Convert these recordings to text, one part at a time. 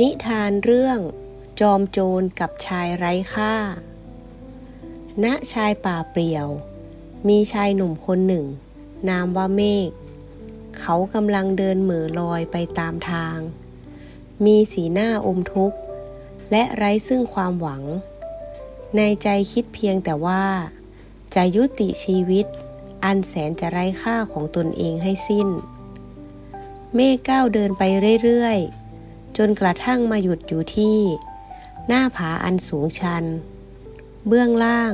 นิทานเรื่อง จอมโจรกับชายไร้ค่า ณ ชายป่าเปลี่ยว มีชายหนุ่มคนหนึ่ง นามว่าเมฆ เขากำลังเดินเหม่อลอยไปตามทาง มีสีหน้าอมทุกข์ และไร้ซึ่งความหวัง ในใจคิดเพียงแต่ว่า จะยุติชีวิต อันแสนจะไร้ค่าของตนเองให้สิ้น เมฆก้าวเดินไปเรื่อยๆ จนกระทั่งมาหยุดอยู่ที่ หน้าผาอันสูงชัน เบื้องล่าง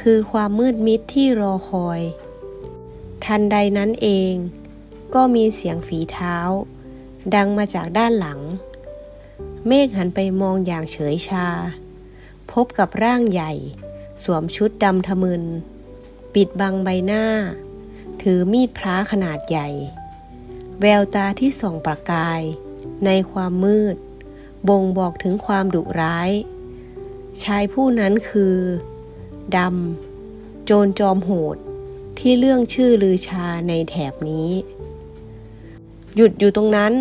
คือความมืดมิดที่รอคอย ทันใดนั้นเอง ก็มีเสียงฝีเท้า ดังมาจากด้านหลัง เมฆหันไปมองอย่างเฉยชา พบกับร่างใหญ่ สวมชุดดำทะมึน ปิดบังใบหน้า ถือมีดพระขนาดใหญ่ แววตาที่ส่องประกาย ในความมืด บ่งบอกถึงความดุร้าย ชายผู้นั้นคือดำ โจรจอมโหด ที่เรื่องชื่อลือชาในแถบนี้ หยุดอยู่ตรงนั้น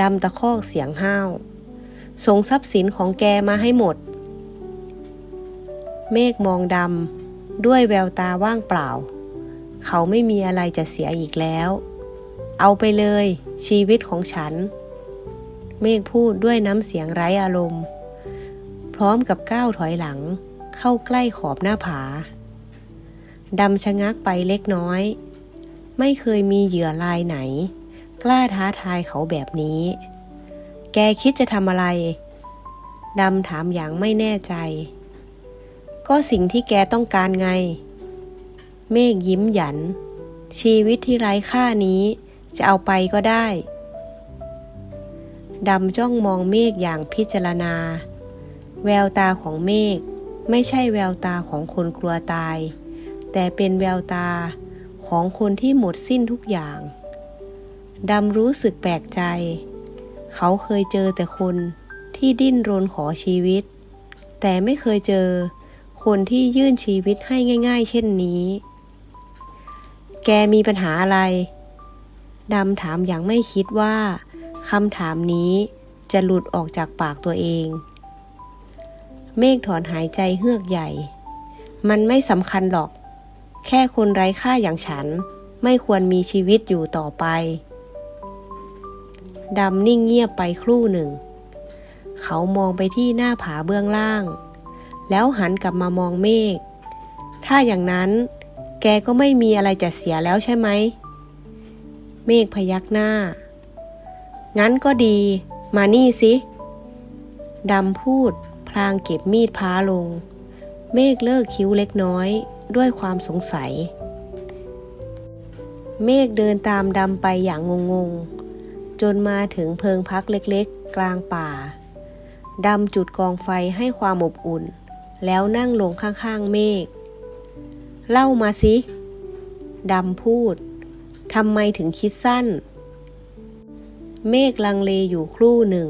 ดำตะคอกเสียงห้าว ส่งทรัพย์สินของแกมาให้หมด เมฆมองดำ ด้วยแววตาว่างเปล่า เขาไม่มีอะไรจะเสียอีกแล้ว เอาไปเลยชีวิตของฉัน เมฆพูดด้วยน้ำเสียงไร้อารมณ์ พร้อมกับก้าวถอยหลัง เข้าใกล้ขอบหน้าผาดำชะงักไปเล็กน้อย ไม่เคยมีเหยื่อลายไหน กล้าท้าทายเขาแบบนี้ แกคิดจะทำอะไร ดำถามอย่างไม่แน่ใจ ก็สิ่งที่แกต้องการไง เมฆยิ้มหยัน ชีวิตที่ไร้ค่านี้จะเอาไปก็ได้ ดำจ้องมองเมฆอย่างพิจารณา แววตาของเมฆไม่ใช่แววตาของคนกลัวตาย แต่เป็นแววตาของคนที่หมดสิ้นทุกอย่างดำรู้สึกแปลกใจ เขาเคยเจอแต่คนที่ดิ้นรนขอชีวิต แต่ไม่เคยเจอคนที่ยื่นชีวิตให้ง่าย ๆ เช่นนี้ แกมีปัญหาอะไร ดำถามอย่างไม่คิดว่า คำถามนี้จะหลุดออกจากปากตัวเอง เมฆถอนหายใจเฮือกใหญ่ มันไม่สำคัญหรอก แค่คนไร้ค่าอย่างฉันไม่ควรมีชีวิตอยู่ต่อไป ดำนิ่งเงียบไปครู่หนึ่ง เขามองไปที่หน้าผาเบื้องล่าง แล้วหันกลับมามองเมฆ ถ้าอย่างนั้นแกก็ไม่มีอะไรจะเสียแล้วใช่ไหม เมฆพยักหน้า งั้นก็ดี มานี่สิดำพูด พลางเก็บมีดพ้าลง เมฆเลิกคิ้วเล็กน้อย ด้วยความสงสัย เมฆเดินตามดำไปอย่างงงๆ จนมาถึงเพิงพักเล็กๆ กลางป่าดำจุดกองไฟให้ความอบอุ่น แล้วนั่งลงข้างๆ เมฆ เล่ามาสิดำพูด ทำไมถึงคิดสั้น เมฆลังเลอยู่ครู่หนึ่ง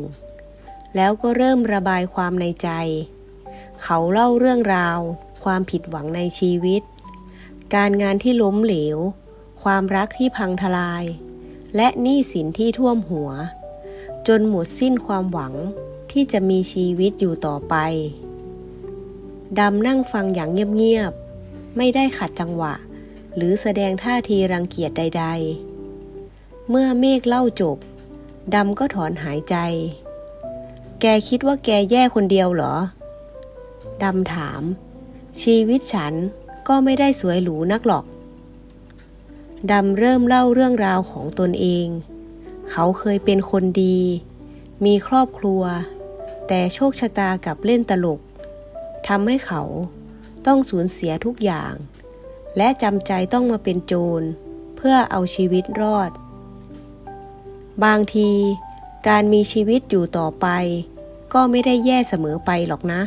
แล้วก็เริ่มระบายความในใจ เขาเล่าเรื่องราว ความผิดหวังในชีวิต การงานที่ล้มเหลว ความรักที่พังทลาย และหนี้สินที่ท่วมหัว จนหมดสิ้นความหวังที่จะมีชีวิตอยู่ต่อไป ดำนั่งฟังอย่างเงียบๆ ไม่ได้ขัดจังหวะ หรือแสดงท่าทีรังเกียจใด ๆ เมื่อเมฆเล่าจบ ดำก็ถอนหายใจ แกคิดว่าแกแย่คนเดียวเหรอ ดำถาม ชีวิตฉันก็ไม่ได้สวยหรูนักหรอก ดำเริ่มเล่าเรื่องราวของตนเอง เขาเคยเป็นคนดี มีครอบครัว แต่โชคชะตากับเล่นตลกทำให้เขาต้องสูญเสียทุกอย่าง และจำใจต้องมาเป็นโจร เพื่อเอาชีวิตรอด บางที การมีชีวิตอยู่ต่อไป ก็ไม่ได้แย่เสมอไปหรอกนะ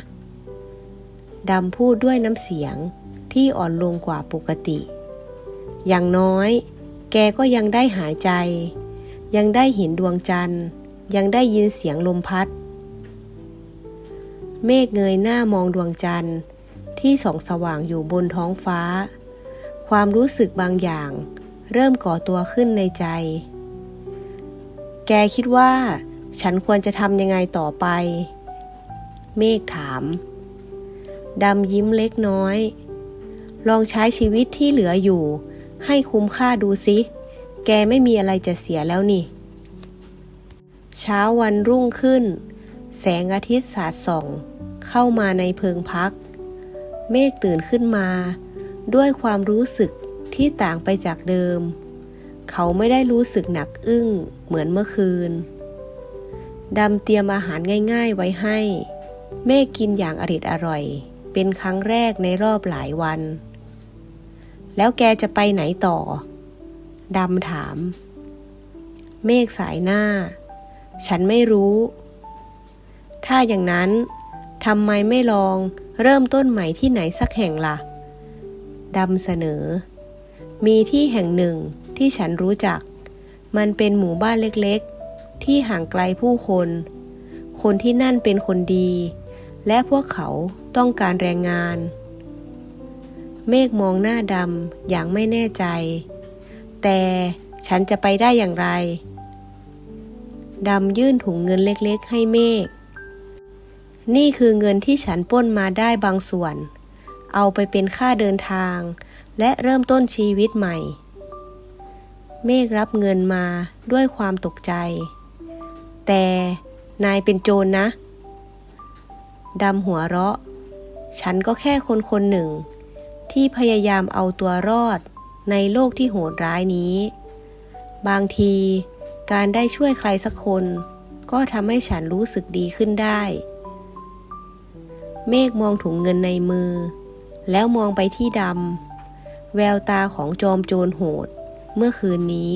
ดำพูดด้วยน้ำเสียงที่อ่อนลงกว่าปกติ อย่างน้อย แกก็ยังได้หายใจ ยังได้เห็นดวงจันทร์ ยังได้ยินเสียงลมพัด เมฆเงยหน้ามองดวงจันทร์ที่ส่องสว่างอยู่บนท้องฟ้า ความรู้สึกบางอย่าง เริ่มก่อตัวขึ้นในใจ แกคิดว่า ฉันควรจะทำยังไงต่อไป เมฆถาม ดำยิ้มเล็กน้อย ลองใช้ชีวิตที่เหลืออยู่ ให้คุ้มค่าดูสิ แกไม่มีอะไรจะเสียแล้วนี่ เช้าวันรุ่งขึ้น แสงอาทิตย์สาดส่อง เข้ามาในเพิงพัก เมฆตื่นขึ้นมา ด้วยความรู้สึกที่ต่างไปจากเดิม เขาไม่ได้รู้สึกหนักอึ้งเหมือนเมื่อคืนดำเตรียมอาหารง่าย ๆ ไว้ให้ เมฆกินอย่างอริดอร่อย เป็นครั้งแรกในรอบหลายวัน แล้วแกจะไปไหนต่อ ดำถาม เมฆสายหน้า ฉันไม่รู้ ถ้าอย่างนั้นทำไมไม่ลองเริ่มต้นใหม่ที่ไหนสักแห่งล่ะ ดำเสนอ มีที่แห่งหนึ่ง ที่ฉันรู้จัก มันเป็นหมู่บ้านเล็กๆ ที่ห่างไกลผู้คน คนที่นั่นเป็นคนดี และพวกเขาต้องการแรงงาน เมฆมองหน้าดำอย่างไม่แน่ใจ แต่ฉันจะไปได้อย่างไร ดำยื่นถุงเงินเล็กๆ ให้เมฆ นี่คือเงินที่ฉันป้นมาได้บางส่วน เอาไปเป็นค่าเดินทาง และเริ่มต้นชีวิตใหม่ เมฆรับเงินมาด้วยความตกใจ แต่นายเป็นโจรนะ ดำหัวเราะ ฉันก็แค่คนคนหนึ่ง ที่พยายามเอาตัวรอดในโลกที่โหดร้ายนี้ บางทีการได้ช่วยใครสักคน ก็ทำให้ฉันรู้สึกดีขึ้นได้ เมฆมองถุงเงินในมือ แล้วมองไปที่ดำแววตาของจอมโจรโหด เมื่อคืนนี้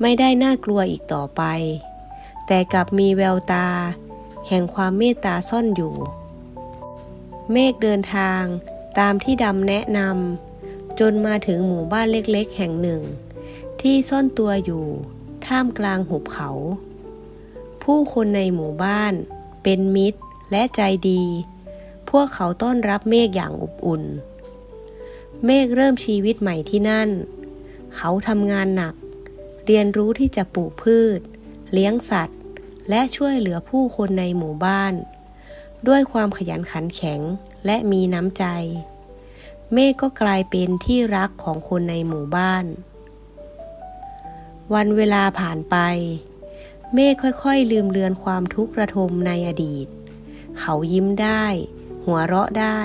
ไม่ได้น่ากลัวอีกต่อไป แต่กลับมีแววตา แห่งความเมตตาซ่อนอยู่ เมฆเดินทางตามที่ดำแนะนำจนมาถึงหมู่บ้านเล็กๆ แห่งหนึ่ง ที่ซ่อนตัวอยู่ ท่ามกลางหุบเขา ผู้คนในหมู่บ้าน เป็นมิตรและใจดี พวกเขาต้อนรับเมฆอย่างอบอุ่น เมฆเริ่มชีวิตใหม่ที่นั่น เขาทำงานหนัก เรียนรู้ที่จะปลูกพืช เลี้ยงสัตว์ และช่วยเหลือผู้คนในหมู่บ้าน ด้วยความขยันขันแข็งและมีน้ำใจ เมฆก็กลายเป็นที่รักของคนในหมู่บ้าน วันเวลาผ่านไป เมฆค่อยๆ ลืมเลือนความทุกข์ระทมในอดีต เขายิ้มได้ หัวเราะได้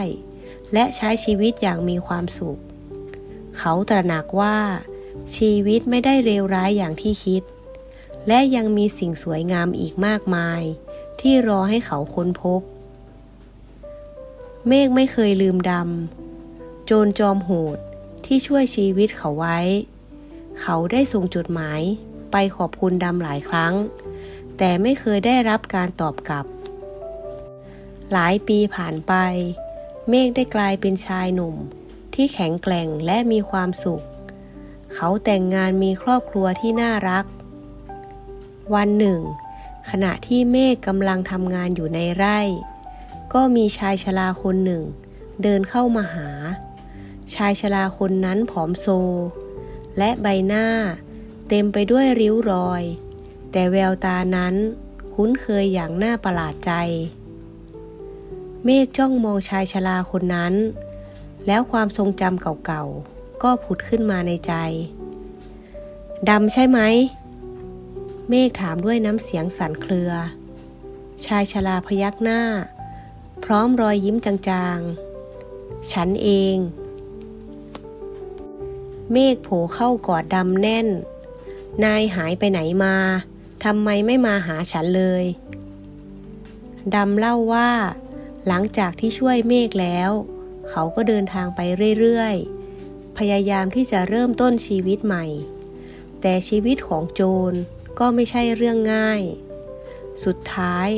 และใช้ชีวิตอย่างมีความสุข เขาตระหนักว่า ชีวิตไม่ได้เลวร้ายอย่างที่คิด และยังมีสิ่งสวยงามอีกมากมาย ที่รอให้เขาค้นพบ เมฆไม่เคยลืมดำ โจรจอมโหดที่ช่วยชีวิตเขาไว้ เขาได้ส่งจดหมายไปขอบคุณดำหลายครั้ง แต่ไม่เคยได้รับการตอบกลับ หลายปีผ่านไป เมฆได้กลายเป็นชายหนุ่ม ที่แข็งแกร่งและมีความสุข เขาแต่งงานมีครอบครัวที่น่ารัก วันหนึ่ง ขณะที่เมฆกำลังทำงานอยู่ในไร่ ก็มีชายชราคนหนึ่ง เดินเข้ามาหา ชายชราคนนั้นผอมโซ และใบหน้าเต็มไปด้วยริ้วรอย แต่แววตานั้นคุ้นเคยอย่างน่าประหลาดใจ เมฆจ้องมองชายชราคนนั้น แล้วความทรงจำเก่าๆ ก็ผุดขึ้นมาในใจดำใช่ไหม เมฆถามด้วยน้ำเสียงสั่นเครือ ชายชราพยักหน้า พร้อมรอยยิ้มจางๆ ฉันเอง เมฆโผเข้ากอดดำแน่น นายหายไปไหนมาทำไมไม่มาหาฉันเลยดำเล่าว่า หลังจากที่ช่วยเมฆแล้ว เขาก็เดินทางไปเรื่อยๆ พยายามที่จะเริ่มต้นชีวิตใหม่ แต่ชีวิตของโจรก็ไม่ใช่เรื่องง่าย สุดท้าย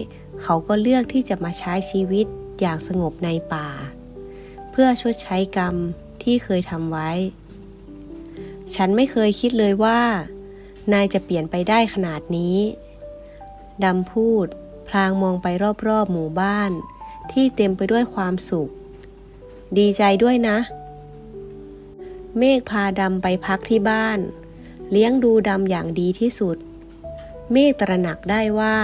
เขาก็เลือกที่จะมาใช้ชีวิตอย่างสงบในป่า เพื่อชดใช้กรรมที่เคยทำไว้ ฉันไม่เคยคิดเลยว่า นายจะเปลี่ยนไปได้ขนาดนี้ดำพูด พลางมองไปรอบๆหมู่บ้าน ที่เต็มไปด้วยความสุข ดีใจด้วยนะ เมฆพาดำไปพักที่บ้าน เลี้ยงดูดำอย่างดีที่สุด เมฆตระหนักได้ว่า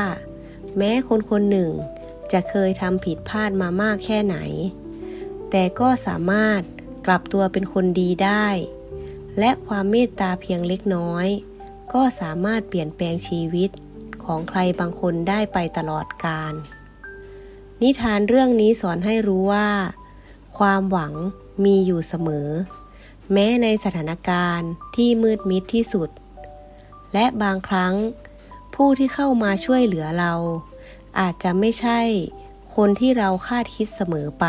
แม้คนคนหนึ่งจะเคยทำผิดพลาดมามากแค่ไหน แต่ก็สามารถกลับตัวเป็นคนดีได้ และความเมตตาเพียงเล็กน้อย ก็สามารถเปลี่ยนแปลงชีวิตของใครบางคนได้ไปตลอดกาลนิทานเรื่องนี้สอนให้รู้ว่า ความหวังมีอยู่เสมอ แม้ในสถานการณ์ที่มืดมิดที่สุด และบางครั้ง ผู้ที่เข้ามาช่วยเหลือเรา อาจจะไม่ใช่คนที่เราคาดคิดเสมอไป